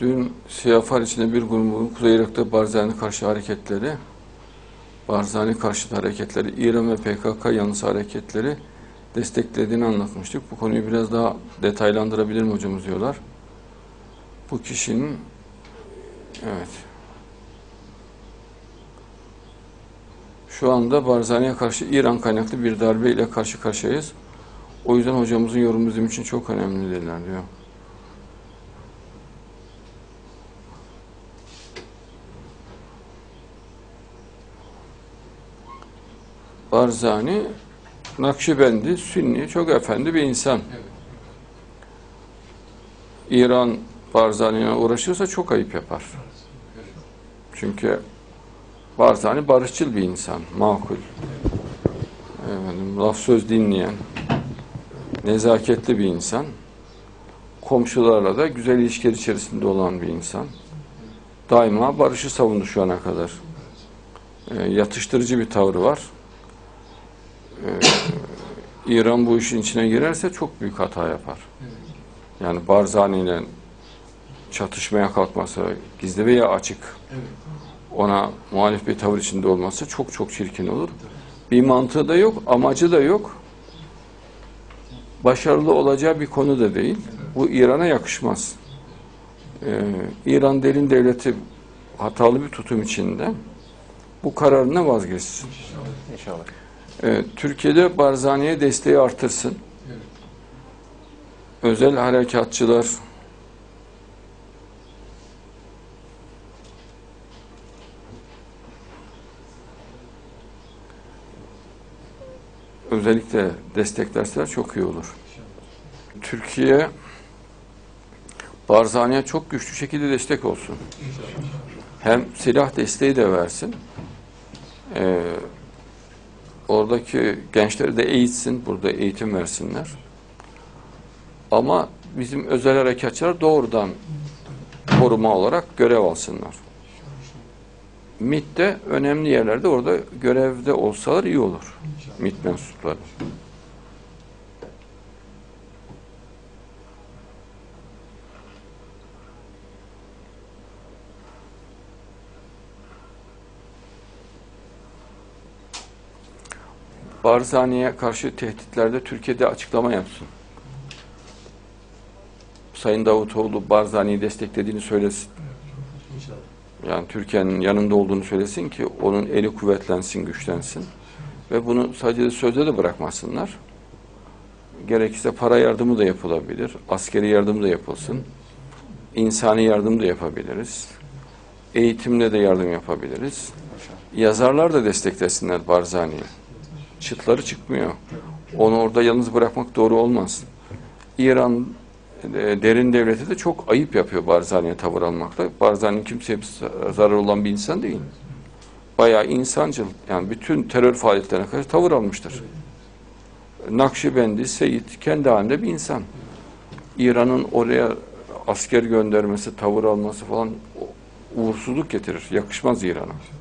Dün Siyafar içinde bir grubun Kuzey Irak'ta Barzani karşı hareketleri, Barzani karşıtı hareketleri, İran ve PKK yanlısı hareketleri desteklediğini anlatmıştık. Bu konuyu biraz daha detaylandırabilir mi hocamız diyorlar. Bu kişinin evet şu anda Barzani'ye karşı İran kaynaklı bir darbe ile karşı karşıyayız. O yüzden hocamızın yorumu bizim için çok önemli dediler diyor. Barzani Nakşibendi, Sünni, çok efendi bir insan. İran Barzani'yle uğraşırsa çok ayıp yapar. Çünkü Barzani barışçıl bir insan, makul. Efendim, laf söz dinleyen, nezaketli bir insan. Komşularla da güzel ilişkiler içerisinde olan bir insan. Daima barışı savundu şu ana kadar. E, yatıştırıcı bir tavrı var. E, İran bu işin içine girerse çok büyük hata yapar. Yani Barzani ile çatışmaya kalkması, gizli veya açık ona muhalif bir tavır içinde olması çok çok çirkin olur. Bir mantığı da yok, amacı da yok. Başarılı olacağı bir konu da değil. Bu İran'a yakışmaz. Ee, İran derin devleti hatalı bir tutum içinde bu kararına vazgeçsin. İnşallah. Ee, Türkiye'de Barzani'ye desteği artırsın. Özel harekatçılar özellikle desteklerseler çok iyi olur. Türkiye Barzani'ye çok güçlü şekilde destek olsun. Hem silah desteği de versin. Ee, oradaki gençleri de eğitsin, burada eğitim versinler. Ama bizim özel harekatçılar doğrudan koruma olarak görev alsınlar. MİT'te önemli yerlerde orada görevde olsalar iyi olur. MİT mensupları. Barzani'ye karşı tehditlerde Türkiye'de açıklama yapsın. Sayın Davutoğlu Barzani'yi desteklediğini söylesin. Yani Türkiye'nin yanında olduğunu söylesin ki onun eli kuvvetlensin, güçlensin. Ve bunu sadece sözde de bırakmasınlar. Gerekirse para yardımı da yapılabilir, askeri yardım da yapılsın. insani yardım da yapabiliriz. Eğitimde de yardım yapabiliriz. Yazarlar da desteklesinler Barzani'yi. Çıtları çıkmıyor. Onu orada yalnız bırakmak doğru olmaz. İran e, derin devleti de çok ayıp yapıyor Barzani'ye tavır almakta. Barzani kimseye zarar olan bir insan değil. Bayağı insancıl, yani bütün terör faaliyetlerine karşı tavır almıştır. Nakşibendi, Seyit kendi halinde bir insan. İran'ın oraya asker göndermesi, tavır alması falan uğursuzluk getirir. Yakışmaz İran'a.